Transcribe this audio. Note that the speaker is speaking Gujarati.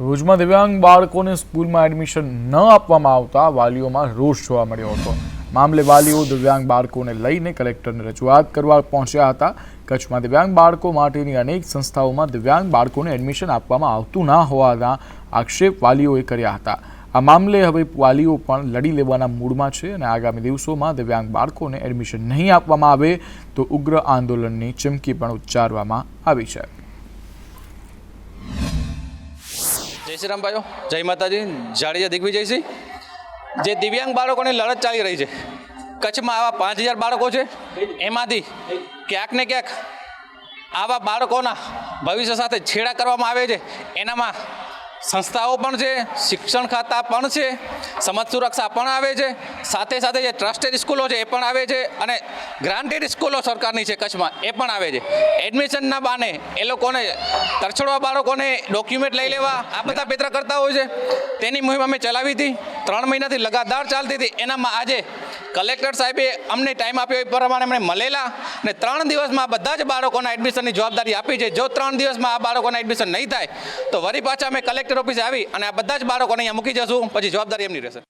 ભુજમાં દિવ્યાંગ બાળકોને સ્કૂલમાં એડમિશન ન આપવામાં આવતા વાલીઓમાં રોષ જોવા મળ્યો હતો. મામલે વાલીઓ દિવ્યાંગ બાળકોને લઈને કલેક્ટરને રજૂઆત કરવા પહોંચ્યા હતા. કચ્છમાં દિવ્યાંગ બાળકો માટેની અનેક સંસ્થાઓમાં દિવ્યાંગ બાળકોને એડમિશન આપવામાં આવતું ના હોવાના આક્ષેપ વાલીઓએ કર્યા હતા. આ મામલે હવે વાલીઓ પણ લડી લેવાના મૂડમાં છે અને આગામી દિવસોમાં દિવ્યાંગ બાળકોને એડમિશન નહીં આપવામાં આવે તો ઉગ્ર આંદોલનની ચીમકી પણ ઉચ્ચારવામાં આવી છે. જય શ્રી રામ ભાઈઓ, જય માતાજી જાડેજા દિગ્વિજયસિંહ. જે દિવ્યાંગ બાળકોની લડત ચાલી રહી છે, કચ્છમાં આવા પાંચ હજાર બાળકો છે, એમાંથી ક્યાંક ને ક્યાંક આવા બાળકોના ભવિષ્ય સાથે છેડા કરવામાં આવે છે. એનામાં સંસ્થાઓ પણ છે, શિક્ષણ ખાતા પણ છે, સમાજ સુરક્ષા પણ આવે છે, સાથે સાથે જે ટ્રસ્ટેડ સ્કૂલો છે એ પણ આવે છે, અને ગ્રાન્ટેડ સ્કૂલો સરકારની છે કચ્છમાં, એ પણ આવે છે. એડમિશનના બાને એ લોકોને તરછોડવા બાળકોને ડોક્યુમેન્ટ લઈ લેવા, આ બધા પેત્ર કરતા હોય છે. તેની મુહિમ અમે ચલાવી હતી, ત્રણ મહિનાથી લગાતાર ચાલતી હતી. એનામાં આજે કલેક્ટર સાહેબે અમને ટાઈમ આપ્યો એ પ્રમાણે અમને મળેલા અને ત્રણ દિવસમાં બધા જ બાળકોના એડમિશનની જવાબદારી આપી છે. જો ત્રણ દિવસમાં આ બાળકોના એડમિશન નહીં થાય, તો વરી પાછા અમે કલેક્ટર ઓફિસે આવી અને આ બધા જ બાળકોને અહીંયા મૂકી જશું. પછી જવાબદારી એમની રહેશે.